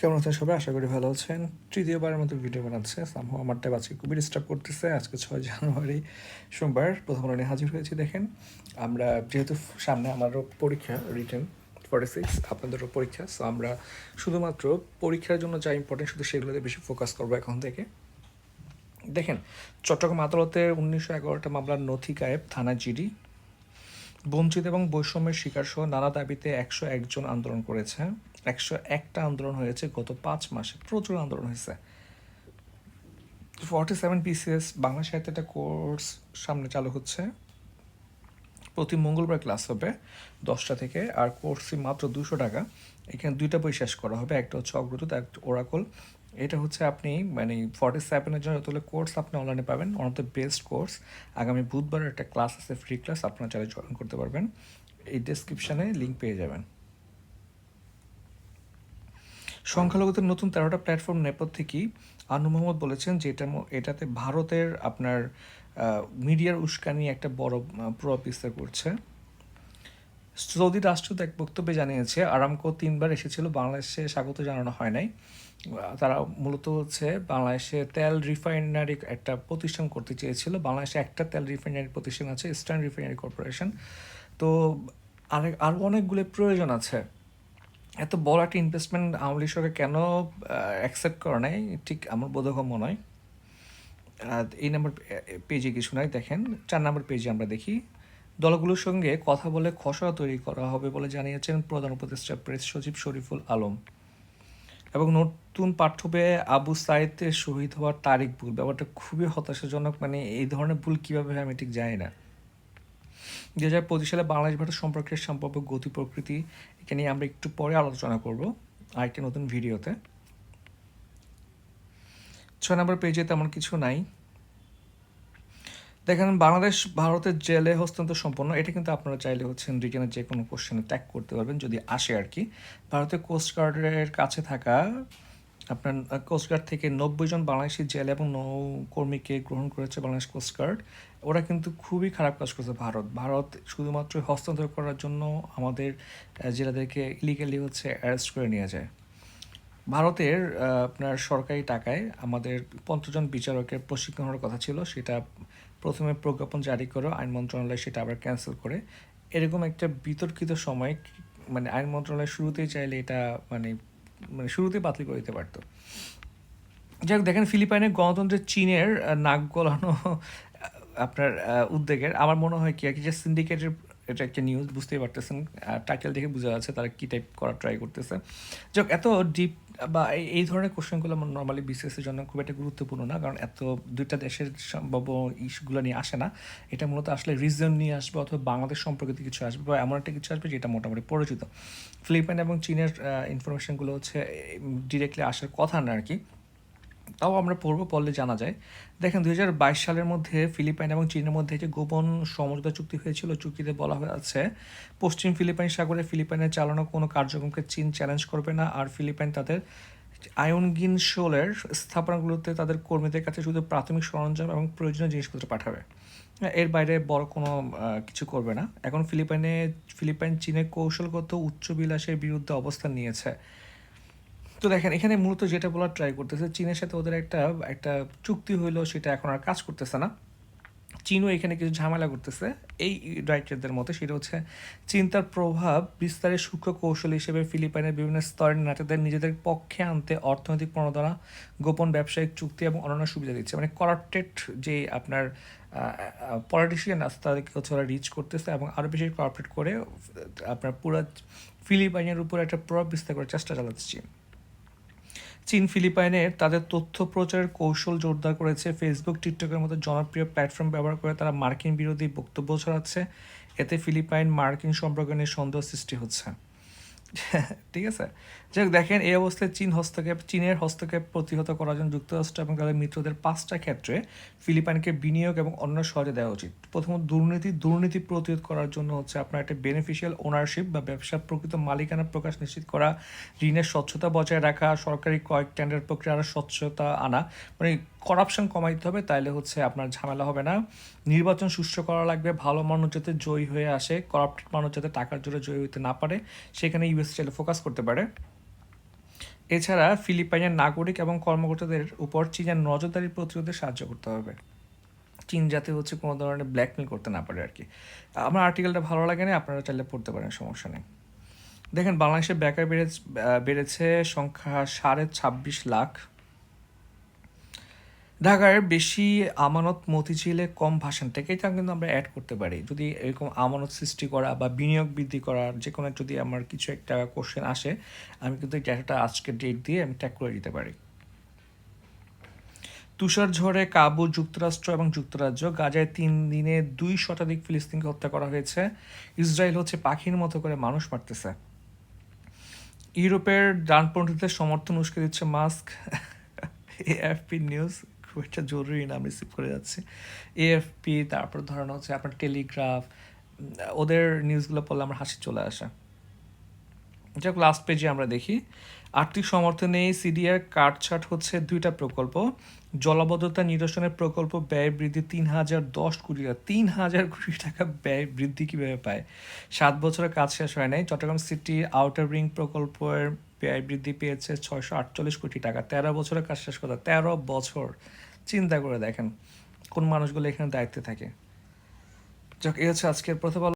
কেমন আছেন সবাই? আশা করি ভালো আছেন। তৃতীয়বারের মতো ভিডিও বানাচ্ছে। সামহ আমার ট্যাব আজকে খুবই ডিস্টার্ব করতেছে। আজকে ছয় জানুয়ারি সোমবার। প্রথম নিয়ে হাজির হয়েছি, দেখেন। আমরা যেহেতু সামনে আমারও পরীক্ষা রিটেন ফর্টি সিক্স আপনাদেরও পরীক্ষা। সো আমরা শুধুমাত্র পরীক্ষার জন্য যা ইম্পর্টেন্ট শুধু সেগুলোতে বেশি ফোকাস করব এখন থেকে। দেখেন, চট্টগ্রাম আদালতে উনিশশো এগারোটা মামলার নথি গায়েব থানা জিডি। বঞ্চিত এবং বৈষম্যের শিকার সহ নানা দাবিতে একশো একজন আন্দোলন করেছে। একশো একটা আন্দোলন হয়েছে, গত পাঁচ মাসে প্রচুর আন্দোলন হয়েছে। ফর্টি সেভেন পিসিএস বাংলা সাহিত্যে একটা কোর্স সামনে চালু হচ্ছে। প্রতি মঙ্গলবার ক্লাস হবে দশটা থেকে, আর কোর্স মাত্র দুশো টাকা। এখানে দুইটা বই শেষ করা হবে, একটা হচ্ছে অগ্রদূত একটা ওরাকল এটা হচ্ছে আপনি মানে ফর্টি সেভেনের জন্য যতগুলো কোর্স আপনি অনলাইনে পাবেন one of the best course আগামী বুধবার একটা ক্লাস আছে ফ্রি ক্লাস আপনারা চাইলে জয়েন করতে পারবেন। এই ডেসক্রিপশানে লিঙ্ক পেয়ে যাবেন। সংখ্যালঘুদের নতুন তেরোটা প্ল্যাটফর্ম নেপথ্যে কি? আনু মোহাম্মদ বলেছেন যে এটা এটাতে ভারতের আপনার মিডিয়ার উস্কানি একটা বড় প্রভাব বিস্তার করছে। সৌদি রাষ্ট্রদূত এক বক্তব্যে জানিয়েছে, আরামকো তিনবার এসেছিল, বাংলাদেশে স্বাগত জানানো হয় নাই। তারা মূলত হচ্ছে বাংলাদেশে তেল রিফাইনারি একটা প্রতিষ্ঠান করতে চেয়েছিল। বাংলাদেশে একটা তেল রিফাইনারি প্রতিষ্ঠান আছে, ইস্টার্ন রিফাইনারি কর্পোরেশন। তো আরেক আরও অনেকগুলো প্রয়োজন আছে। এত বড় একটা ইনভেস্টমেন্ট আওয়ামী লীগ কেন অ্যাকসেপ্ট করে নাই? ঠিক আমার বোধগম্য নয়। এই নাম্বার পেজে কিছু নাই, দেখেন। চার নম্বর পেজে আমরা দেখি। দলগুলোর সঙ্গে কথা বলে খসড়া তৈরি করা হবে বলে জানিয়েছেন প্রধান উপদেষ্টা প্রেস সচিব শরীফুল আলম। এবং নতুন পাঠ্যবে আবু সাইদের শহীদ হওয়ার তারিখ ভুল। ব্যাপারটা খুবই হতাশাজনক মানে এই ধরনের ভুল কীভাবে আমি ঠিক জানি না। দু হাজার পঁচিশ সালে বাংলাদেশ ভারত সম্পর্কের সম্ভাব্য গতি প্রকৃতি একে নিয়ে আমরা একটু পরে আলোচনা করব, আরেকটি নতুন ভিডিওতে। ছয় নম্বর পেজে তেমন কিছু নাই। দেখেন, বাংলাদেশ ভারতের জেলে হস্তান্তর সম্পন্ন, এটা কিন্তু আপনারা চাইলে হচ্ছেন রিটেনের যে কোনো কোশ্চেনে ট্যাগ করতে পারবেন, যদি আসে আর কি। ভারতের কোস্টগার্ডের কাছে থাকা আপনার কোস্টগার্ড থেকে নব্বই জন বাংলাদেশি জেলে এবং নৌকর্মীকে গ্রহণ করেছে বাংলাদেশ কোস্টগার্ড ওরা কিন্তু খুবই খারাপ কাজ করছে ভারত। ভারত শুধুমাত্র হস্তান্তর করার জন্য আমাদের জেলাদেরকে ইলিগালি হচ্ছে অ্যারেস্ট করে নিয়ে যায়। ভারতের আপনার সরকারি টাকায় আমাদের পঞ্চজন বিচারকের প্রশিক্ষণ হওয়ার কথা ছিল। সেটা প্রথমে প্রজ্ঞাপন জারি করে আইন মন্ত্রণালয় সেটা আবার ক্যান্সেল করে। এরকম একটা বিতর্কিত সময় মানে আইন মন্ত্রণালয় শুরুতেই চাইলে এটা মানে মানে শুরুতেই বাতিল করে দিতে পারতো। যাই দেখেন ফিলিপাইনের গণতন্ত্রের চীনের নাক গলানো আপনার উদ্বেগের। আমার মনে হয় কি, আর কি, যে সিন্ডিকেটের, এটা একটা নিউজ বুঝতেই পারতেছেন টাইটেল দেখে বোঝা যাচ্ছে তারা কী টাইপ করার ট্রাই করতেছে। যাক, এত ডিপ বা এই ধরনের কোশ্চেনগুলো আমার নর্মালি বিসিএসের জন্য খুব একটা গুরুত্বপূর্ণ না, কারণ এত দুইটা দেশের সম্ভাব্য ইস্যুগুলো নিয়ে আসে না। এটা মূলত আসলে রিজন নিয়ে আসবে অথবা বাংলাদেশ সম্পর্কিত কিছু আসবে বা এমন একটা কিছু আসবে যেটা মোটামুটি পরিচিত। ফিলিপাইন এবং চীনের ইনফরমেশনগুলো হচ্ছে ডিরেক্টলি আসার কথা না আর কি। তাও আমরা পড়ব, পড়লে জানা যায়। দেখেন, দুই হাজার বাইশ সালের মধ্যে ফিলিপাইন এবং চীনের মধ্যে যে গোপন সমঝোতা চুক্তি হয়েছিল, চুক্তিতে বলা হয়েছে, পশ্চিম ফিলিপাইন সাগরে ফিলিপাইনের চালানো কোনো কার্যক্রমকে চীন চ্যালেঞ্জ করবে না, আর ফিলিপাইন তাদের আয়নগিন শোলের স্থাপনাগুলোতে তাদের কর্মীদের কাছে শুধু প্রাথমিক সরঞ্জাম এবং প্রয়োজনীয় জিনিসপত্র পাঠাবে। এর বাইরে বড় কোনো কিছু করবে না। এখন ফিলিপাইনে, ফিলিপাইন চীনের কৌশলগত উচ্চবিলাসের বিরুদ্ধে অবস্থান নিয়েছে। তো দেখেন, এখানে মূলত যেটা বলার ট্রাই করতেছে, চীনের সাথে ওদের একটা একটা চুক্তি হইল, সেটা এখন আর কাজ করতেছে না। চীনও এখানে কিছু ঝামেলা করতেছে। এই রাইটারদের মতো সেটা হচ্ছে চিন্তার প্রভাব বিস্তারের সূক্ষ্ম কৌশল হিসেবে ফিলিপাইনের বিভিন্ন স্তরের নেতাদের নিজেদের পক্ষে আনতে অর্থনৈতিক প্রণোদনা, গোপন ব্যবসায়িক চুক্তি এবং অন্যান্য সুবিধা দিচ্ছে। মানে করাপ্টেড যে আপনার পলিটিশিয়ান আছে, তাদেরকে হচ্ছে ওরা রিচ করতেছে এবং আরও বেশি করাপ্টেড করে, আপনার পুরো ফিলিপাইনের উপর একটা প্রভাব বিস্তার করার চেষ্টা চালাচ্ছে চীন। চীন ফিলিপাইনের তাদের তথ্য প্রচারের কৌশল জোরদার করেছে ফেসবুক টিকটকের মতো জনপ্রিয় প্ল্যাটফর্ম ব্যবহার করে তারা মার্কিন বিরোধী বক্তব্য ছড়াচ্ছে। এতে ফিলিপাইন মার্কিন সম্পর্ক নিয়ে সন্দেহ সৃষ্টি হচ্ছে। ঠিক আছে? যাই দেখেন এই অবস্থায় চীন হস্তক্ষেপ, চীনের হস্তক্ষেপ প্রতিহত করার জন্য যুক্তরাষ্ট্র এবং তাদের মিত্রদের পাঁচটা ক্ষেত্রে ফিলিপাইনকে বিনিয়োগ এবং অন্য সহজে দেওয়া উচিত। প্রথমত, দুর্নীতি দুর্নীতি প্রতিরোধ করার জন্য হচ্ছে আপনার একটা বেনিফিশিয়াল ওনারশিপ বা ব্যবসার প্রকৃত মালিকানা প্রকাশ নিশ্চিত করা, ঋণের স্বচ্ছতা বজায় রাখা, সরকারি কয়েক টেন্ডার প্রক্রিয়া আরও স্বচ্ছতা আনা। মানে করাপশন কমাইতে হবে, তাইলে হচ্ছে আপনার ঝামেলা হবে না। নির্বাচন সুষ্ঠু করা লাগবে, ভালো মানুষ যাতে জয়ী হয়ে আসে করাপ্টেড মানুষ যাতে টাকার জোরে জয়ী হতে না পারে। সেখানে ইউএস চাইলে ফোকাস করতে পারে। এছাড়া ফিলিপাইনের নাগরিক এবং কর্মকর্তাদের উপর চীনের নজরদারি প্রতিরোধে সাহায্য করতে হবে। চীন যাতে হচ্ছে কোনো ধরনের ব্ল্যাকমেল করতে না পারে আর কি আমার আর্টিকেলটা ভালো লাগে না, আপনারা চাইলে পড়তে পারেন, সমস্যা নেই। দেখেন, বাংলাদেশের বেকার বেড়েছে বেড়েছে সংখ্যা সাড়ে ছাব্বিশ লাখ। ঢাকার বেশি আমানত মতিঝিলে কম ভাষণ থেকে এটা কিন্তু আমরা অ্যাড করতে পারি। যদি এরকম আমানত সৃষ্টি করা বা বিনিয়োগ বৃদ্ধি করার যে কোনো যদি আমার কিছু একটা কোশ্চেন আসে, আমি কিন্তু এই ডেটাটা আজকে ডেট দিয়ে আমি ট্যাগ করে দিতে পারি। তুষার ঝড়ে কাবু যুক্তরাষ্ট্র এবং যুক্তরাজ্য, গাজায় তিন দিনে দুই শতাধিক ফিলিস্তিনকে হত্যা করা হয়েছে। ইসরায়েল হচ্ছে পাখির মতো করে মানুষ মারতেছে। ইউরোপের ডানপন্থীদের সমর্থন উস্কে দিচ্ছে মাস্ক। AFP news. খুব একটা জরুরি নাম রিসিভ করে যাচ্ছে। এএফপি তারপর ধরেন হচ্ছে আপনার টেলিগ্রাফ ওদের নিউজগুলো পড়লে আমার হাসি চলে আসে। যাক লাস্ট পেজে আমরা দেখি। আর্থিক সমর্থনে সিডিআর কাটছাট হচ্ছে দুইটা প্রকল্প। জলাবদ্ধতা নিরসনের প্রকল্প ব্যয় বৃদ্ধি তিন হাজার দশ কোটি টাকা। তিন হাজার কোটি টাকা ব্যয় বৃদ্ধি কীভাবে পায়? সাত বছরের কাজ শেষ হয় নাই। চট্টগ্রাম সিটি আউটার রিং প্রকল্পের ব্যয় বৃদ্ধি পেয়েছে ছয়শো আটচল্লিশ কোটি টাকা। তেরো বছরের কাজ শেষ কথা। তেরো বছর চিন্তা করে দেখেন কোন মানুষগুলো এখানে দায়িত্বে থাকে। যাক এই হচ্ছে আজকের প্রথম